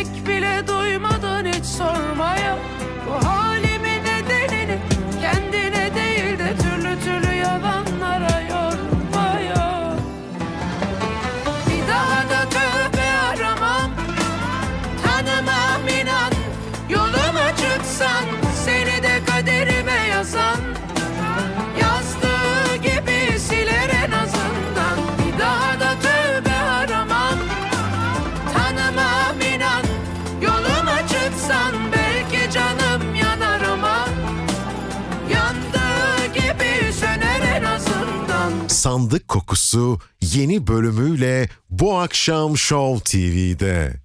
tek bile duymadın hiç sormaya Sandık Kokusu yeni bölümüyle bu akşam Show TV'de.